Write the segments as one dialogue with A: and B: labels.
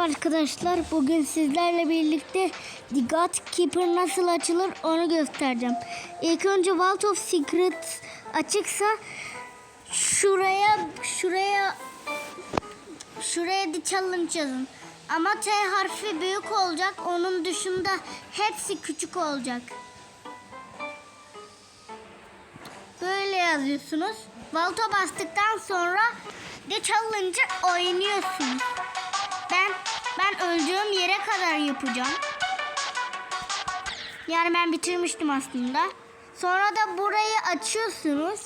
A: Arkadaşlar bugün sizlerle birlikte God Keeper nasıl açılır onu göstereceğim. İlk önce Vault of Secrets açıksa şuraya şuraya şuraya The Challenge yazın. Ama T harfi büyük olacak. Onun dışında hepsi küçük olacak. Böyle yazıyorsunuz. Vault'a bastıktan sonra The Challenge'ı oynuyorsunuz. Ben ben öldüğüm yere kadar yapacağım. Yani ben bitirmiştim aslında. Sonra da burayı açıyorsunuz.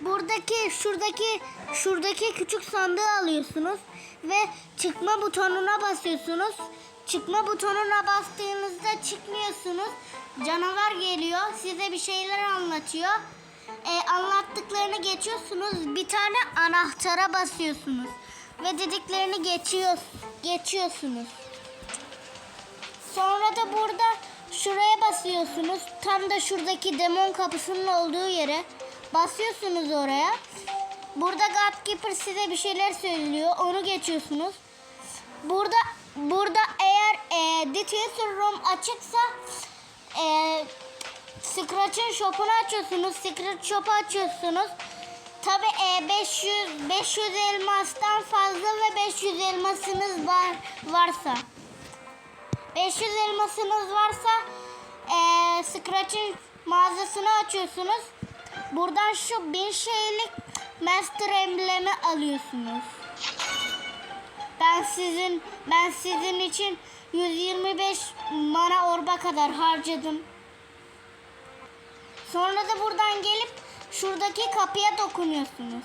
A: Buradaki şuradaki şuradaki küçük sandığı alıyorsunuz ve çıkma butonuna basıyorsunuz. Çıkma butonuna bastığınızda çıkmıyorsunuz. Canavar geliyor, size bir şeyler anlatıyor. E, anlattıklarını geçiyorsunuz. Bir tane anahtara basıyorsunuz ve dediklerini geçiyor, geçiyorsunuz. Sonra da burada şuraya basıyorsunuz. Tam da şuradaki demon kapısının olduğu yere basıyorsunuz oraya. Burada Godkeeper size bir şeyler söylüyor. Onu geçiyorsunuz. Burada burada eğer e, Theater Room açıksa e, Scratch'ın shop'unu açıyorsunuz. Secret shop'u açıyorsunuz. Tabi e, 500 500 elmastan fazla 500 elmasınız var varsa 500 elmasınız varsa e, Scratch'ın mağazasını açıyorsunuz. Buradan şu 1000 şeylik Master Emblem'i alıyorsunuz. Ben sizin ben sizin için 125 mana orba kadar harcadım. Sonra da buradan gelip şuradaki kapıya dokunuyorsunuz.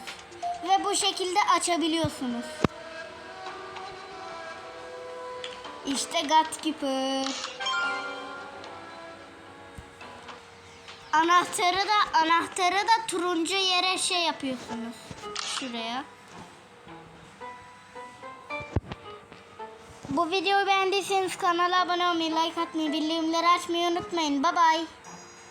A: Ve bu şekilde açabiliyorsunuz. İşte Godkeeper. Anahtarı da anahtarı da turuncu yere şey yapıyorsunuz. Şuraya. Bu videoyu beğendiyseniz kanala abone olmayı, like atmayı, bildirimleri açmayı unutmayın. Bye bye.